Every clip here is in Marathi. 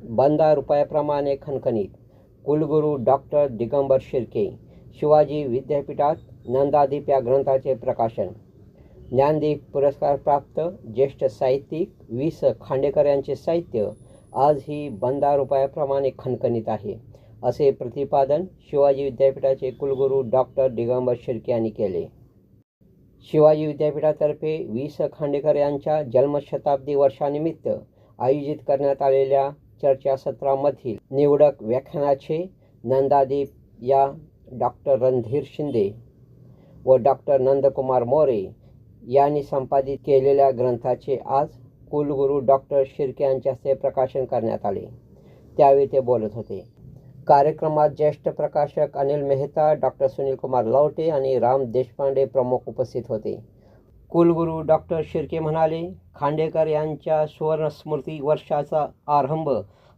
बंदा रुपयाप्रमाणे खणखणीत. कुलगुरू डॉक्टर दिगंबर शिर्के शिवाजी विद्यापीठात नंदादीप या ग्रंथाचे प्रकाशन. ज्ञानदीप पुरस्कार प्राप्त ज्येष्ठ साहित्यिक वि स. खांडेकर यांचे साहित्य आजही बंदा रुपयाप्रमाणे खणखणीत आहे असे प्रतिपादन शिवाजी विद्यापीठाचे कुलगुरू डॉक्टर दिगंबर शिर्के यांनी केले. शिवाजी विद्यापीठातर्फे वि स. खांडेकर यांच्या जन्मशताब्दी वर्षानिमित्त आयोजित करण्यात आलेल्या चर्चासत्रामधील निवडक व्याख्यानाचे नंदादीप या डॉक्टर रणधीर शिंदे व डॉक्टर नंदकुमार मोरे यांनी संपादित केलेल्या ग्रंथाचे आज कुलगुरू डॉक्टर शिर्के यांच्या हस्ते प्रकाशन करण्यात आले. त्यावेळी ते बोलत होते. कार्यक्रमात ज्येष्ठ प्रकाशक अनिल मेहता डॉक्टर सुनील कुमार लवटे आणि राम देशपांडे प्रमुख उपस्थित होते. कुलगुरू डॉक्टर शिर्के म्हणाले खांडेकर यांच्या सुवर्णस्मृती वर्षाचा आरंभ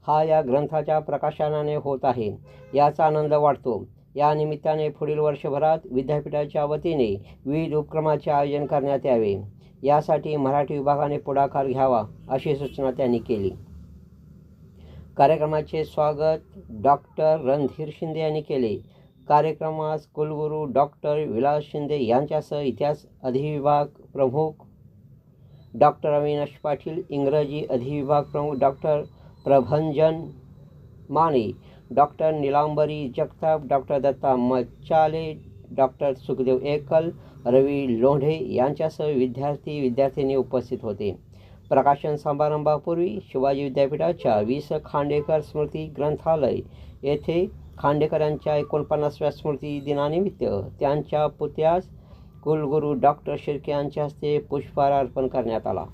हा या ग्रंथाच्या प्रकाशनाने होत आहे. याचा आनंद वाटतो. या निमित्ताने पुढील वर्षभरात विद्यापीठाच्या वतीने विविध उपक्रमाचे आयोजन करण्यात यावे. यासाठी मराठी विभागाने पुढाकार घ्यावा अशी सूचना त्यांनी केली. कार्यक्रमाचे स्वागत डॉक्टर रणधीर शिंदे यांनी केले. कार्यक्रमास कुलगुरू डॉक्टर विलास शिंदे यांच्यासह इतिहास अधिविभाग प्रमुख डॉक्टर अविनाश पाटील इंग्रजी अधिविभाग प्रमुख doctor Prabhanjan Mane doctor Nilambari Jagtap doctor Datta Machale doctor Sukhdev Ekal Ravi Londhe यांच्यासह विद्यार्थी विद्यार्थिनी उपस्थित होते. प्रकाशन समारंभापूर्वी शिवाजी विद्यापीठाच्या वीस खांडेकर स्मृती ग्रंथालय येथे खांडेकरांच्या एकोणपन्नासव्या स्मृती दिनानिमित्त त्यांच्या पुत्यास कुलगुरू डॉक्टर शिर्के यांच्या हस्ते पुष्पहार अर्पण करण्यात आला.